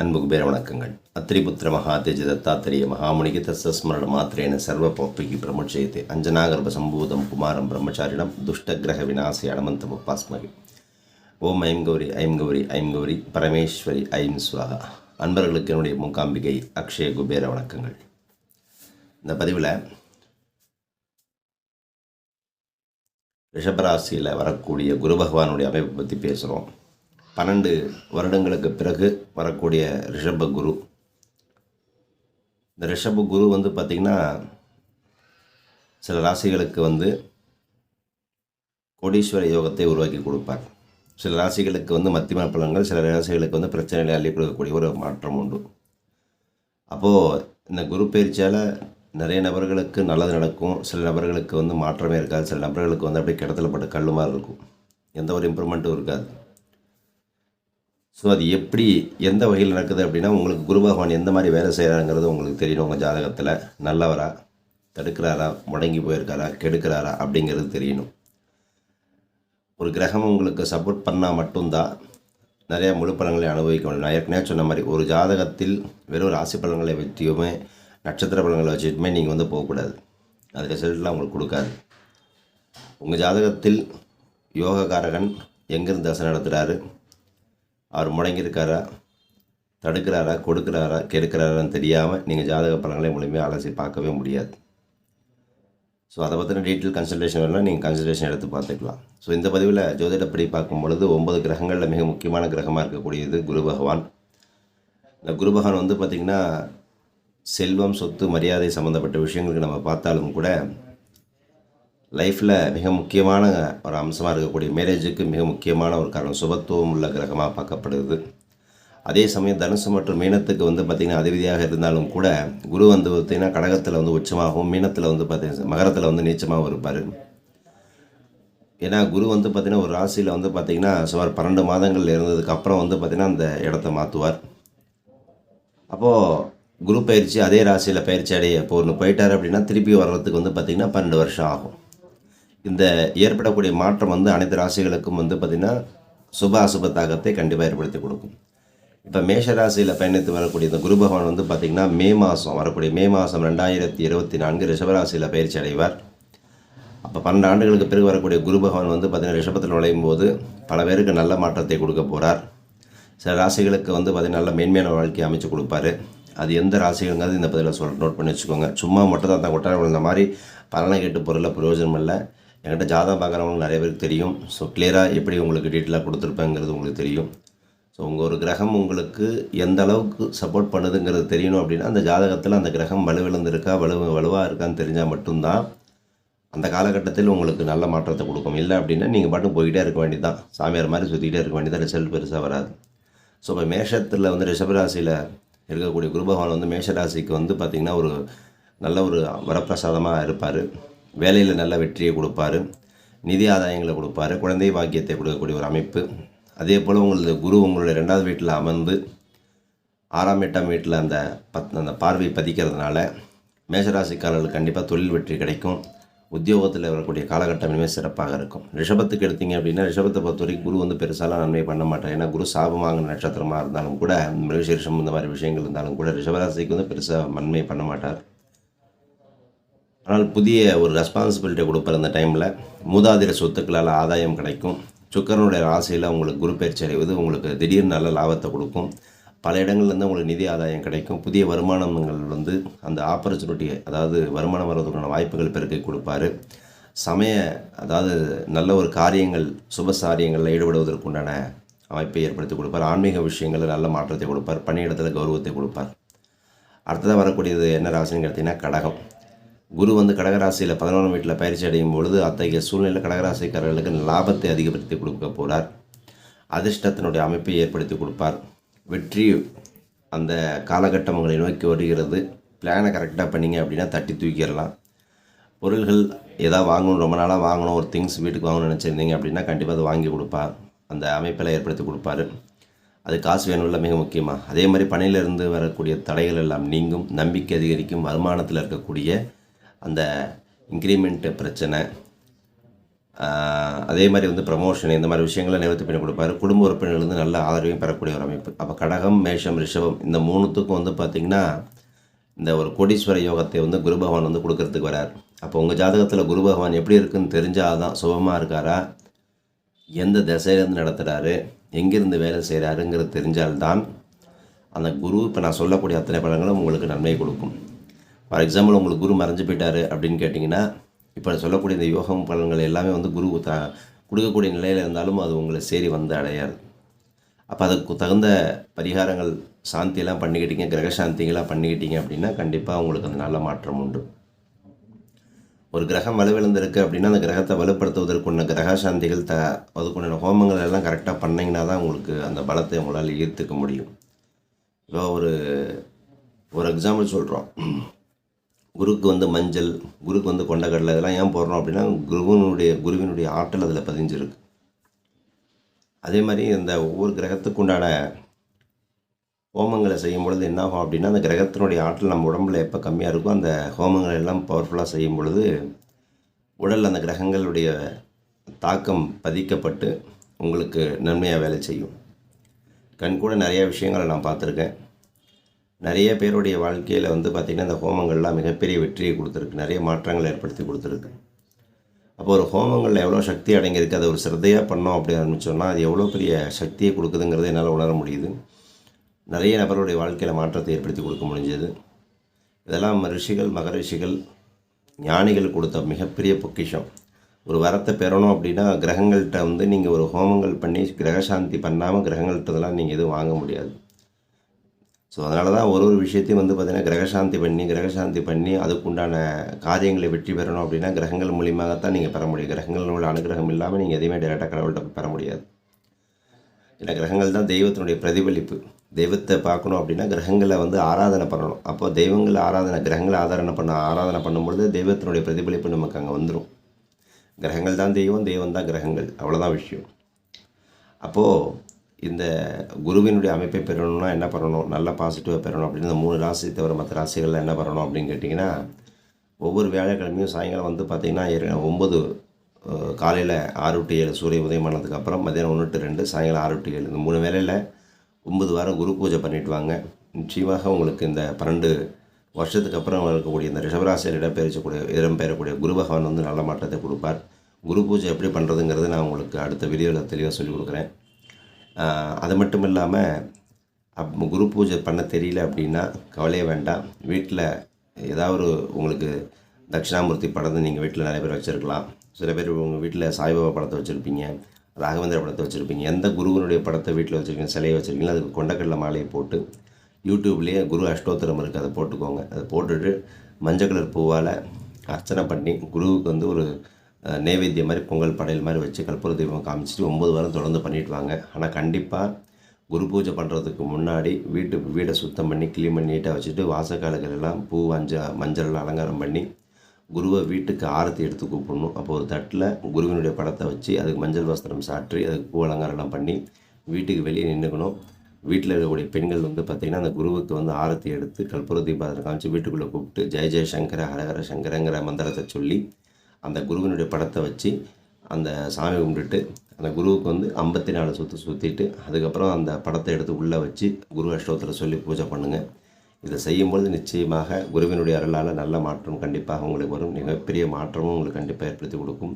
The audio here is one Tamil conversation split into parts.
அன்பு குபேர வணக்கங்கள். அத்திரிபுத்திர மகாதேஜ தத்தாத்திரிய மகாமுனிக்கு தஸ்மரண மாத்திரேன சர்வ பௌப்பிக்கு பிரமுச்சயத்தை அஞ்சனாகர்ப சம்பூதம் குமாரம் பிரம்மச்சாரிடம் துஷ்ட கிரக விநாசி அனமந்தம் உபாஸ்மகி ஓம் ஐம் கௌரி ஐம் கௌரி ஐம் கௌரி பரமேஸ்வரி ஐம் சுவாகா. அன்பர்களுக்கு என்னுடைய மூக்காம்பிகை அக்ஷய குபேர வணக்கங்கள். இந்த பதிவில் ரிஷபராசியில் வரக்கூடிய குரு பகவானுடைய அமைப்பை பற்றி பேசுகிறோம் பன்னெண்டு வருடங்களுக்கு பிறகு வரக்கூடிய ரிஷப குரு. இந்த ரிஷப குரு வந்து பார்த்திங்கன்னா சில ராசிகளுக்கு வந்து கோடீஸ்வர யோகத்தை உருவாக்கி கொடுப்பார். சில ராசிகளுக்கு வந்து மத்தியம பலன்கள் சில ராசிகளுக்கு வந்து பிரச்சனைகளை அள்ளி கொடுக்கக்கூடிய ஒரு மாற்றம் உண்டு. அப்போது இந்த குரு பயிற்சியால் நிறைய நபர்களுக்கு நல்லது நடக்கும். சில நபர்களுக்கு வந்து மாற்றமே இருக்காது. சில நபர்களுக்கு வந்து அப்படியே கிடத்துல பட்டு கல்லு மாதிரி இருக்கும். எந்த ஒரு இம்ப்ரூவ்மெண்ட்டும் இருக்காது. ஸோ அது எப்படி எந்த வகையில் நடக்குது அப்படின்னா உங்களுக்கு குரு பகவான் எந்த மாதிரி வேலை செய்கிறாங்கிறது உங்களுக்கு தெரியணும் உங்கள் ஜாதகத்தில் நல்லவரா தடுக்கிறாரா முடங்கி போயிருக்காரா கெடுக்கிறாரா அப்படிங்கிறது தெரியணும். ஒரு கிரகம் உங்களுக்கு சப்போர்ட் பண்ணால் மட்டும்தான் நிறையா முழு பலன்களை அனுபவிக்க முடியும். நான் ஏற்கனவே சொன்ன மாதிரி ஒரு ஜாதகத்தில் வெறும் ராசி பலன்களை வச்சியுமே நட்சத்திர பலன்களை வச்சுட்டுமே நீங்கள் வந்து போகக்கூடாது. அது ரிசல்ட்லாம் உங்களுக்கு கொடுக்காது. உங்கள் ஜாதகத்தில் யோகக்காரகன் எங்கேருந்து தசை நடத்துகிறாரு அவர் முடங்கியிருக்காரா? தடுக்கிறாரா? கொடுக்குறாரா? கெடுக்கிறாரான்னு தெரியாமல் நீங்கள் ஜாதக பலன்களை முழுமையாக அலசி பார்க்கவே முடியாது. ஸோ அதை பற்றின டீட்டெயில் கன்சல்டேஷன் வேணால் நீங்கள் கன்சல்டேஷன் எடுத்து பார்த்துக்கலாம். ஸோ இந்த பதிவில் ஜோதிடப்படி பார்க்கும் பொழுது ஒன்பது கிரகங்களில் மிக முக்கியமான கிரகமாக இருக்கக்கூடியது குரு பகவான். இந்த குரு பகவான் வந்து பார்த்திங்கன்னா செல்வம் சொத்து மரியாதை சம்மந்தப்பட்ட விஷயங்களுக்கு நம்ம பார்த்தாலும் கூட லைஃப்பில் மிக முக்கியமான ஒரு அம்சமாக இருக்கக்கூடிய மேரேஜுக்கு மிக முக்கியமான ஒரு காரணம் சுபத்துவம் உள்ள கிரகமாக பார்க்கப்படுது. அதே சமயம் தனுசு மற்றும் மீனத்துக்கு வந்து பார்த்திங்கன்னா அதிபதியாக இருந்தாலும் கூட குரு வந்து பார்த்திங்கன்னா கடகத்தில் வந்து உச்சமாகவும் மீனத்தில் வந்து பார்த்திங்கன்னா மகரத்தில் வந்து நீச்சமாகவும் இருப்பார். ஏன்னா குரு வந்து பார்த்திங்கன்னா ஒரு ராசியில் வந்து பார்த்திங்கன்னா சுமார் பன்னெண்டு மாதங்கள் இருந்ததுக்கு அப்புறம் வந்து பார்த்திங்கன்னா அந்த இடத்த மாற்றுவார் அப்போது குரு பயிற்சி அதே ராசியில் பயிற்சி அடைய இப்போ ஒன்று போயிட்டார் அப்படின்னா திருப்பி வர்றதுக்கு வந்து பார்த்திங்கன்னா பன்னெண்டு வருஷம் ஆகும். இந்த ஏற்படக்கூடிய மாற்றம் வந்து அனைத்து ராசிகளுக்கும் வந்து பார்த்திங்கன்னா சுப அசுப தாக்கத்தை கண்டிப்பாக ஏற்படுத்தி கொடுக்கும். இப்போ மேஷ ராசியில் பயணித்து வரக்கூடிய இந்த குரு பகவான் வந்து பார்த்திங்கன்னா மே மாதம் வரக்கூடிய மே மாதம் ரெண்டாயிரத்தி இருபத்தி நான்கு ரிஷபராசியில் பயிற்சி அடைவார். அப்போ பன்னெண்டு ஆண்டுகளுக்கு பிறகு வரக்கூடிய குரு பகவான் வந்து பார்த்திங்கன்னா ரிஷபத்தில் நுழையும் போது பல பேருக்கு நல்ல மாற்றத்தை கொடுக்க போகிறார் சில ராசிகளுக்கு வந்து பார்த்திங்கன்னா நல்ல மேன்மையான வாழ்க்கையை அமைச்சு கொடுப்பாரு. அது எந்த ராசிகள்ங்கிறது இந்த பதிவில் சொல் நோட் பண்ணி வச்சுக்கோங்க. சும்மா மட்டும் தான் கொட்டார விழுந்த மாதிரி பலனை கேட்டு பொருளில் பிரயோஜனம் இல்லை என்கிட்ட ஜாதகம் பார்க்குறவங்களுக்கு நிறைய பேருக்கு தெரியும். ஸோ கிளியராக எப்படி உங்களுக்கு டீட்டெயிலாக கொடுத்துருப்பேங்கிறது உங்களுக்கு தெரியும். ஸோ உங்கள் ஒரு கிரகம் உங்களுக்கு எந்த அளவுக்கு சப்போர்ட் பண்ணுதுங்கிறது தெரியணும் அப்படின்னா அந்த ஜாதகத்தில் அந்த கிரகம் வலுவிழந்திருக்கா வலு வலுவாக இருக்கான்னு தெரிஞ்சால் மட்டும்தான் அந்த காலகட்டத்தில் உங்களுக்கு நல்ல மாற்றத்தை கொடுக்கும். இல்லை அப்படின்னா நீங்கள் பாட்டும் போய்கிட்டே இருக்க வேண்டியது தான் சாமியார் மாதிரி சுற்றிக்கிட்டே இருக்க வேண்டியதான் ரிசல்ட் பெருசாக வராது. ஸோ இப்போ மேஷத்தில் வந்து ரிஷபராசியில் இருக்கக்கூடிய குரு பகவான் வந்து மேஷராசிக்கு வந்து பார்த்திங்கன்னா ஒரு நல்ல ஒரு வரப்பிரசாதமாக இருப்பார். வேலையில் நல்ல வெற்றியை கொடுப்பாரு. நிதி ஆதாயங்களை கொடுப்பாரு. குழந்தை பாக்கியத்தை கொடுக்கக்கூடிய ஒரு அமைப்பு. அதே போல் உங்களது குரு உங்களுடைய ரெண்டாவது வீட்டில் அமர்ந்து ஆறாம் எட்டாம் வீட்டில் அந்த பத் அந்த பார்வை பதிக்கிறதுனால மேஷராசிக்காரர்களுக்கு கண்டிப்பாக தொழில் வெற்றி கிடைக்கும். உத்தியோகத்தில் வரக்கூடிய காலகட்டம் இனிமேல் சிறப்பாக இருக்கும். ரிஷபத்துக்கு எடுத்தீங்க அப்படின்னா ரிஷபத்தை பொறுத்த வரைக்கும் குரு வந்து பெருசாலாம் நன்மை பண்ண மாட்டார். ஏன்னா குரு சாபமாக நட்சத்திரமாக இருந்தாலும் கூட மிருகசீரிஷம் இந்த மாதிரி விஷயங்கள் இருந்தாலும் கூட ரிஷபராசிக்கு வந்து பெருசாக நன்மை பண்ண மாட்டார். ஆனால் புதிய ஒரு ரெஸ்பான்சிபிலிட்டி கொடுப்பார் அந்த டைமில் மூதாதிர சொத்துக்களால் ஆதாயம் கிடைக்கும். சுக்கரனுடைய ராசியில் உங்களுக்கு குரு பயிற்சி அடைவது உங்களுக்கு திடீர்னு நல்ல லாபத்தை கொடுக்கும். பல இடங்கள்லேருந்து உங்களுக்கு நிதி ஆதாயம் கிடைக்கும். புதிய வருமானங்கள் வந்து அந்த ஆப்பர்ச்சுனிட்டி அதாவது வருமானம் வர்றதுக்கான வாய்ப்புகள் பெருக்கி கொடுப்பாரு. சமய அதாவது நல்ல ஒரு காரியங்கள் சுப காரியங்களில் ஈடுபடுவதற்குண்டான அமைப்பை ஏற்படுத்தி கொடுப்பார். ஆன்மீக விஷயங்களில் நல்ல மாற்றத்தை கொடுப்பார். பணியிடத்தில் கௌரவத்தை கொடுப்பார். அடுத்ததாக வரக்கூடியது என்ன ராசின்னு கேட்டிங்கன்னா கடகம். குரு வந்து கடகராசியில் பதினொன்றாம் வீட்டில் பயிற்சி அடையும் பொழுது அத்தகைய சூழ்நிலை கடகராசிக்காரர்களுக்கு லாபத்தை அதிகப்படுத்தி கொடுக்க போகிறார் அதிர்ஷ்டத்தினுடைய அமைப்பை ஏற்படுத்தி கொடுப்பார். வெற்றி அந்த காலகட்டம் உங்களை நோக்கி வருகிறது. பிளானை கரெக்டாக பண்ணிங்க அப்படின்னா தட்டி தூக்கிடலாம். பொருள்கள் எதாவது வாங்கணும் ரொம்ப நாளாக வாங்கணும் ஒரு திங்ஸ் வீட்டுக்கு வாங்கணும்னு நினச்சிருந்தீங்க அப்படின்னா கண்டிப்பாக அதை வாங்கி கொடுப்பார். அந்த அமைப்பில் ஏற்படுத்தி கொடுப்பாரு. அது காசு வேணும்ல மிக முக்கியமாக அதே மாதிரி பணியிலிருந்து வரக்கூடிய தடைகள் எல்லாம் நீங்கும். நம்பிக்கை அதிகரிக்கும். வருமானத்தில் இருக்கக்கூடிய அந்த இன்க்ரிமெண்ட்டு பிரச்சனை அதே மாதிரி வந்து ப்ரமோஷன் இந்த மாதிரி விஷயங்களை நிவர்த்தி பண்ணி கொடுப்பாரு. குடும்ப உறுப்பினர்லேருந்து நல்ல ஆதரவையும் பெறக்கூடிய ஒரு அமைப்பு. அப்போ கடகம் மேஷம் ரிஷபம் இந்த மூணுத்துக்கும் வந்து பார்த்திங்கன்னா இந்த ஒரு கோடீஸ்வர யோகத்தை வந்து குரு பகவான் வந்து கொடுக்கறதுக்கு வரார். அப்போ உங்கள் ஜாதகத்தில் குரு பகவான் எப்படி இருக்குன்னு தெரிஞ்சால் தான் சுபமாக இருக்காரா? எந்த திசையிலேருந்து நடத்துகிறாரு எங்கேருந்து வேலை செய்கிறாருங்கிறது தெரிஞ்சால்தான் அந்த குரு இப்போ நான் சொல்லக்கூடிய அத்தனை பழங்களும் உங்களுக்கு நன்மை கொடுக்கும். ஃபார் எக்ஸாம்பிள் உங்களுக்கு குரு மறைஞ்சு போயிட்டாரு அப்படின்னு கேட்டிங்கன்னா இப்போ சொல்லக்கூடிய இந்த யோகம் பலன்கள் எல்லாமே வந்து குரு த கொடுக்கக்கூடிய நிலையில் இருந்தாலும் அது உங்களை சேரி வந்து அடையாது. அப்போ அதுக்கு தகுந்த பரிகாரங்கள் சாந்தியெல்லாம் பண்ணிக்கிட்டீங்க கிரக சாந்திகளாக பண்ணிக்கிட்டீங்க அப்படின்னா கண்டிப்பாக உங்களுக்கு அந்த நல்ல மாற்றம் உண்டு. ஒரு கிரகம் வலுவிழந்திருக்கு அப்படின்னா அந்த கிரகத்தை வலுப்படுத்துவதற்குள்ள கிரக சாந்திகள் த அதுக்குண்டான ஹோமங்கள் எல்லாம் கரெக்டாக பண்ணிங்கன்னா தான் உங்களுக்கு அந்த பலத்தை உங்களால் ஈர்த்துக்க முடியும். இப்போ ஒரு ஒரு எக்ஸாம்பிள் சொல்கிறோம் குருக்கு வந்து மஞ்சள் குருக்கு வந்து கொண்டக்கடலை இதெல்லாம் ஏன் போடுறோம் அப்படின்னா குருவினுடைய குருவினுடைய ஆற்றல் அதில் பதிஞ்சிருக்கு. அதே மாதிரி இந்த ஒவ்வொரு கிரகத்துக்கு உண்டான ஹோமங்களை செய்யும் பொழுது என்ன ஆகும் அப்படின்னா அந்த கிரகத்தினுடைய ஆற்றல் நம்ம உடம்புல எப்போ கம்மியாக இருக்கோ அந்த ஹோமங்கள் எல்லாம் பவர்ஃபுல்லாக செய்யும் பொழுது உடல் அந்த கிரகங்களுடைய தாக்கம் பதிக்கப்பட்டு உங்களுக்கு நன்மையாக வேலை செய்யும். கண் கூட நிறைய விஷயங்களை நான் பார்த்துருக்கேன். நிறைய பேருடைய வாழ்க்கையில் வந்து பார்த்திங்கன்னா இந்த ஹோமங்கள்லாம் மிகப்பெரிய வெற்றியை கொடுத்துருக்கு. நிறைய மாற்றங்களை ஏற்படுத்தி கொடுத்துருக்கு. அப்போ ஒரு ஹோமங்களில் எவ்வளோ சக்தி அடங்கியிருக்கு அதை ஒரு சிரத்தையாக பண்ணோம் அப்படி ஆரம்பிச்சோம்னா அது எவ்வளோ பெரிய சக்தியை கொடுக்குதுங்கிறத என்னால் உணர முடியுது. நிறைய நபருடைய வாழ்க்கையில் மாற்றத்தை ஏற்படுத்தி கொடுக்க முடிஞ்சது. இதெல்லாம் ரிஷிகள் மகரிஷிகள் ஞானிகள் கொடுத்த மிகப்பெரிய பொக்கிஷம். ஒரு வரத்தை பெறணும் அப்படின்னா கிரகங்கள்கிட்ட வந்து நீங்கள் ஒரு ஹோமங்கள் பண்ணி கிரகசாந்தி பண்ணாமல் கிரகங்கள்கிட்ட இதெல்லாம் நீங்கள் எதுவும் வாங்க முடியாது. ஸோ அதனால தான் ஒரு ஒரு விஷயத்தையும் வந்து பார்த்திங்கன்னா கிரகசாந்தி பண்ணி கிரகசாந்தி பண்ணி அதுக்குண்டான காரியங்களை வெற்றி பெறணும் அப்படின்னா கிரகங்கள் மூலியமாகத்தான் நீங்கள் பெற முடியும். கிரகங்களில் உள்ள அனுகிரகம் இல்லாமல் நீங்கள் எதையுமே டேரெக்டாக கடவுள்கிட்ட பெற முடியாது. ஏன்னா கிரகங்கள் தான் தெய்வத்தினுடைய பிரதிபலிப்பு. தெய்வத்தை பார்க்கணும் அப்படின்னா கிரகங்களை வந்து ஆராதனை பண்ணணும். அப்போ தெய்வங்களை ஆராதனை கிரகங்களை ஆராதனை பண்ண ஆராதனை பண்ணும்பொழுது தெய்வத்தினுடைய பிரதிபலிப்பு நமக்கு அங்கே வந்துடும் கிரகங்கள் தான் தெய்வம் தெய்வம் தான் கிரகங்கள். அவ்வளோதான் விஷயம். அப்போது இந்த குருவினுடைய அமைப்பை பெறணும்னா என்ன பண்ணணும்? நல்ல பாசிட்டிவாக பெறணும். அப்படின்னு இந்த மூணு ராசி தவிர மற்ற ராசிகளில் என்ன பண்ணணும் அப்படின்னு கேட்டிங்கன்னா ஒவ்வொரு வியாழக்கிழமையும் சாயங்காலம் வந்து பார்த்திங்கன்னா ஒம்பது காலையில் ஆறு டு ஏழு சூரிய உதயமானதுக்கு அப்புறம் மதியானம் ஒன்று டு ரெண்டு சாயங்காலம் ஆறு டு ஏழு. இந்த மூணு வேளையில் ஒம்பது வாரம் குரு பூஜை பண்ணிட்டு வாங்க. நிச்சயமாக உங்களுக்கு இந்த பன்னெண்டு வருஷத்துக்கு அப்புறம் இருக்கக்கூடிய இந்த ரிஷபராசியில் இடம்பெயர்ச்சக்கூடிய இடம்பெயரக்கூடிய குரு பகவான் வந்து நல்ல மாற்றத்தை கொடுப்பார். குரு பூஜை எப்படி பண்ணுறதுங்கிறது நான் உங்களுக்கு அடுத்த வீடியோவில் தெளிவாக சொல்லிக் கொடுக்குறேன். அது மட்டும் இல்லாமல் அப் குரு பூஜை பண்ண தெரியல அப்படின்னா கவலையே வேண்டாம். வீட்டில் ஏதாவது உங்களுக்கு தட்சிணாமூர்த்தி படத்தை நீங்கள் வீட்டில் நிறைய பேர் வச்சுருக்கலாம். சில பேர் உங்கள் வீட்டில் சாய்பாபா படத்தை வச்சுருப்பீங்க ராகவேந்திர படத்தை வச்சுருப்பீங்க எந்த குருவினுடைய படத்தை வீட்டில் வச்சுருக்கீங்க சிலையை வச்சுருக்கீங்களோ அதுக்கு கொண்டக்கடலை மாலையை போட்டு யூடியூப்லேயே குரு அஷ்டோத்திரம் இருக்குது அதை போட்டுக்கோங்க. அதை போட்டுட்டு மஞ்சள் கலர் பூவால் அர்ச்சனை பண்ணி குருவுக்கு வந்து ஒரு நைவேத்தியம் மாதிரி பொங்கல் படையல் மாதிரி வச்சு கற்பூர தீபம் காமிச்சிட்டு ஒம்பது வாரம் தொடர்ந்து பண்ணிட்டு வாங்க. ஆனால் கண்டிப்பாக குரு பூஜை பண்ணுறதுக்கு முன்னாடி வீட்டு வீடை சுத்தம் பண்ணி க்ளீன் பண்ணி நீட்டாக வச்சுட்டு வாசக்காலுகள் எல்லாம் பூ மஞ்ச மஞ்சள் அலங்காரம் பண்ணி குருவை வீட்டுக்கு ஆரத்தி எடுத்து கூப்பிடணும். அப்போ ஒரு தட்டில் குருவினுடைய படத்தை வச்சு அதுக்கு மஞ்சள் வஸ்திரம் சாற்றி அதுக்கு பூ அலங்காரம்லாம் பண்ணி வீட்டுக்கு வெளியே நின்றுக்கணும் வீட்டில் இருக்கக்கூடிய பெண்கள் வந்து பார்த்திங்கன்னா அந்த குருவுக்கு வந்து ஆரத்தி எடுத்து கற்பூர தீபாரத்தை காமிச்சு வீட்டுக்குள்ளே கூப்பிட்டு ஜெய ஜெய சங்கர ஹரஹர சங்கரங்கிற மந்திரத்தை சொல்லி அந்த குருவினுடைய படத்தை வச்சு அந்த சாமி கும்பிட்டுட்டு அந்த குருவுக்கு வந்து ஐம்பத்தி நாலு சுற்று சுற்றிட்டு அதுக்கப்புறம் அந்த படத்தை எடுத்து உள்ளே வச்சு குரு அஷ்டோத்தில் சொல்லி பூஜை பண்ணுங்கள் இதை செய்யும்பொழுது நிச்சயமாக குருவினுடைய அருளால் நல்ல மாற்றம் கண்டிப்பாக உங்களுக்கு வரும். மிகப்பெரிய மாற்றமும் உங்களுக்கு கண்டிப்பாக ஏற்படுத்தி கொடுக்கும்.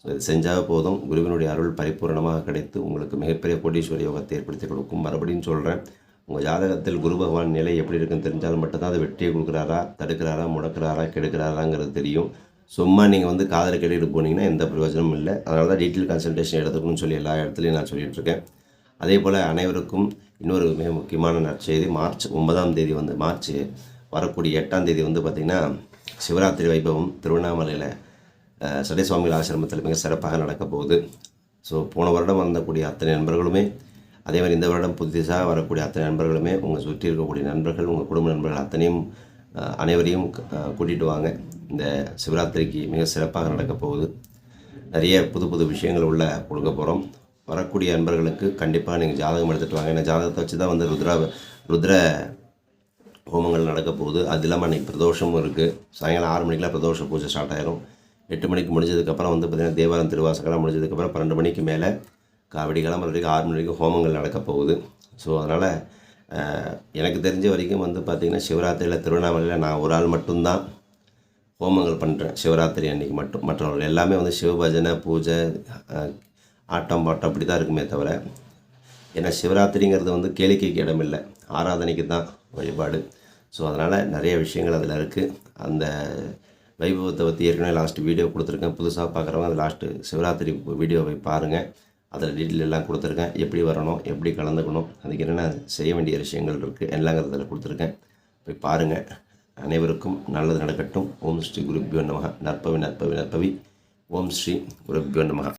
ஸோ இது செஞ்சால் போதும். குருவினுடைய அருள் பரிபூரணமாக கிடைத்து உங்களுக்கு மிகப்பெரிய கோடீஸ்வர யோகத்தை ஏற்படுத்தி கொடுக்கும். மறுபடியும் சொல்கிறேன் உங்கள் ஜாதகத்தில் குரு பகவான் நிலை எப்படி இருக்குன்னு தெரிஞ்சாலும் மட்டும்தான் அது வெற்றியை கொடுக்குறாரா தடுக்கிறாரா முடக்கிறாரா கெடுக்கிறாராங்கிறது தெரியும். சும்மா நீங்கள் வந்து காதில் கேட்டுட்டு போனீங்கன்னா எந்த பிரயோஜனமும் இல்லை. அதனால தான் டீட்டெயில் கன்சல்டேஷன் எடுத்துக்கணும்னு சொல்லி எல்லா இடத்துலையும் நான் சொல்லிகிட்ருக்கேன் இருக்கேன் அதே போல் அனைவருக்கும் இன்னொரு மிக முக்கியமான நற்செய்தி மார்ச் ஒன்பதாம் தேதி வந்து மார்ச் வரக்கூடிய எட்டாம் தேதி வந்து பார்த்திங்கன்னா சிவராத்திரி வைபவம் திருவண்ணாமலையில் அஹ், சடை சுவாமிகள் ஆசிரமத்தில் மிக சிறப்பாக நடக்க போகுது. ஸோ போன வருடம் வந்தக்கூடிய அத்தனை நண்பர்களுமே அதே மாதிரி இந்த வருடம் புதுசாக வரக்கூடிய அத்தனை நண்பர்களுமே உங்கள் சுற்றி இருக்கக்கூடிய நண்பர்கள் உங்கள் குடும்ப நண்பர்கள் அத்தனையும் அனைவரையும் கூட்டிகிட்டு வாங்க. இந்த சிவராத்திரிக்கு மிக சிறப்பாக நடக்க போகுது. நிறைய புது புது விஷயங்கள் உள்ள கொடுக்க போகிறோம் வரக்கூடிய நண்பர்களுக்கு கண்டிப்பாக நீங்கள் ஜாதகம் எடுத்துகிட்டு வாங்க. ஏன்னா ஜாதகத்தை வச்சு தான் வந்து ருத்ரா ருத்ர ஹோமங்கள் நடக்க போகுது. அது இல்லாமல் அன்றைக்கி பிரதோஷமும் இருக்குது சாயங்காலம் ஆறு மணிக்கெலாம் பிரதோஷ பூஜை ஸ்டார்ட் ஆயிரும். எட்டு மணிக்கு முடிஞ்சதுக்கப்புறம் வந்து பார்த்திங்கன்னா தேவாரம் திருவாசகம்லாம் முடிஞ்சதுக்கப்புறம் பன்னெண்டு மணிக்கு மேலே காவடி கிளம்புற வரைக்கும் ஆறு மணி வரைக்கும் ஹோமங்கள் நடக்க போகுது. ஸோ அதனால் எனக்கு தெரிஞ்ச வரைக்கும் வந்து பார்த்திங்கன்னா சிவராத்திரியில் திருவண்ணாமலையில் நான் ஒரு ஆள் மட்டும்தான். ஹோமங்கள் பண்ணுறேன் சிவராத்திரி அன்னைக்கு மட்டும். மற்றவர்கள் எல்லாமே வந்து சிவபஜனை பூஜை ஆட்டம் பாட்டம் அப்படி தான் இருக்குமே தவிர ஏன்னா சிவராத்திரிங்கிறது வந்து கேளிக்கைக்கு இடம் இல்லை ஆராதனைக்கு தான் வழிபாடு. ஸோ அதனால் நிறைய விஷயங்கள் அதில் இருக்குது அந்த வைபவத்தை பற்றி ஏற்கனவே லாஸ்ட் வீடியோ கொடுத்துருக்கேன். புதுசாக பார்க்குறவங்க அது லாஸ்ட்டு சிவராத்திரி வீடியோவை பாருங்கள் அதில் டீட்டெயில் எல்லாம் கொடுத்துருக்கேன். எப்படி வரணும் எப்படி கலந்துக்கணும் அதுக்கு என்னென்ன செய்ய வேண்டிய விஷயங்கள் இருக்குது எல்லாங்கிறதில் கொடுத்துருக்கேன். போய் பாருங்கள் அனைவருக்கும் நல்லது நடக்கட்டும். ஓம் ஸ்ரீ குருப்பியோ நமக. நற்பவி நற்பவி நற்பவி. ஓம் ஸ்ரீ குருப்பியோ நமக.